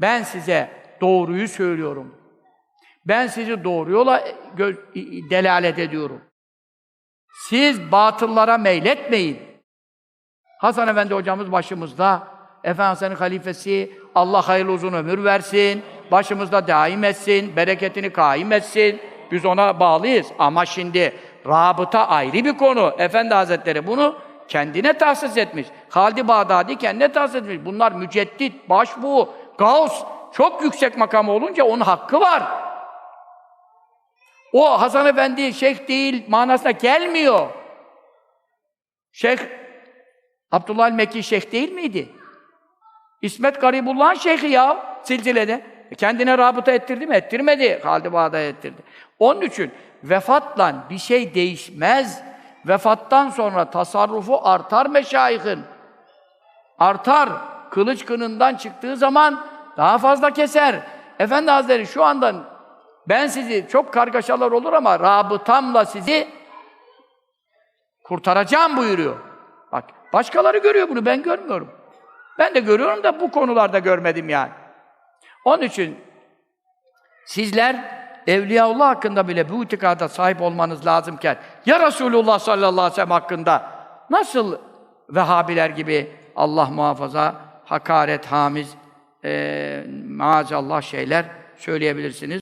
Ben size doğruyu söylüyorum. Ben sizi doğru yola gö- delalet ediyorum. Siz batıllara meyletmeyin. Hasan Efendi hocamız başımızda. Efendimiz'in halifesi. Allah hayırlı uzun ömür versin. Başımızda daim etsin. Bereketini kaim etsin. Biz ona bağlıyız. Ama şimdi rabıta ayrı bir konu. Efendi Hazretleri bunu kendine tahsis etmiş. Halid-i Bağdadi kendine tahsis etmiş. Bunlar müceddit, başbuğ, gaus. Çok yüksek makamı olunca onun hakkı var. O Hasan Efendi şeyh değil manasına gelmiyor. Şeyh Abdullah el-Mekki şeyh değil miydi? İsmet Garibullah'ın şeyhi ya silsilede. E Kendine rabıta ettirdi mi? Ettirmedi. Halid-i Bağdadi ettirdi. Onun için vefatla bir şey değişmez. Vefattan sonra tasarrufu artar meşayihin. Artar. Kılıç kınından çıktığı zaman daha fazla keser. Efendi Hazretleri şu andan ben sizi çok kargaşalar olur ama rabıtamla sizi kurtaracağım buyuruyor. Bak başkaları görüyor bunu ben görmüyorum. Ben de görüyorum da bu konularda görmedim yani. Onun için sizler Evliyaullah hakkında bile bu itikada sahip olmanız lazımken ya Resulullah sallallahu aleyhi ve sellem hakkında nasıl Vehhabiler gibi Allah muhafaza hakaret, hamiz, eee maazallah şeyler söyleyebilirsiniz.